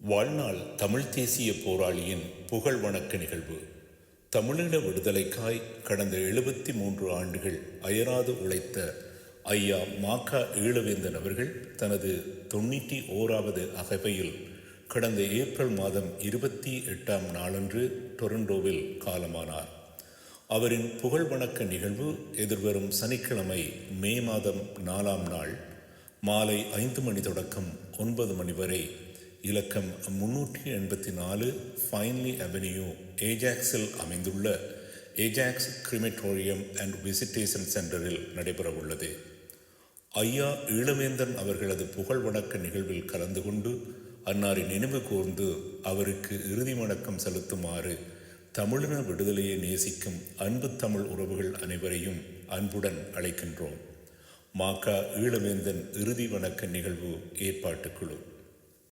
வாழ்நாள் தமிழ் தேசிய போராளியின் புகழ் வணக்க நிகழ்வு. தமிழீழ விடுதலைக்காய் கடந்த எழுபத்தி மூன்று ஆண்டுகள் அயராது உழைத்த ஐயா மாக்கா ஈழவேந்தன் அவர்கள் தனது தொண்ணூற்றி ஓராவது அகவையில் கடந்த ஏப்ரல் மாதம் இருபத்தி எட்டாம் நாளன்று டொரண்டோவில் காலமானார். அவரின் புகழ் வணக்க நிகழ்வு எதிர்வரும் சனிக்கிழமை மே மாதம் நாலாம் நாள் மாலை ஐந்து மணி தொடக்கம் ஒன்பது மணி வரை இலக்கம் முன்னூற்றி எண்பத்தி நாலு ஃபைன்லி அவென்யூ ஏஜாக்ஸில் அமைந்துள்ள ஏஜாக்ஸ் கிரிமெட்டோரியம் அண்ட் விசிட்டேஷன் சென்டரில் நடைபெறவுள்ளது. ஐயா ஈழவேந்தன் அவர்களது புகழ் வணக்க நிகழ்வில் கலந்து கொண்டு அன்னாரை நினைவு கூர்ந்து அவருக்கு இறுதி வணக்கம் செலுத்துமாறு தமிழின விடுதலையை நேசிக்கும் அன்பு தமிழ் உறவுகள் அனைவரையும் அன்புடன் அழைக்கின்றோம். மாக்கா ஈழவேந்தன் இறுதி வணக்க நிகழ்வு ஏற்பாட்டுக்குழு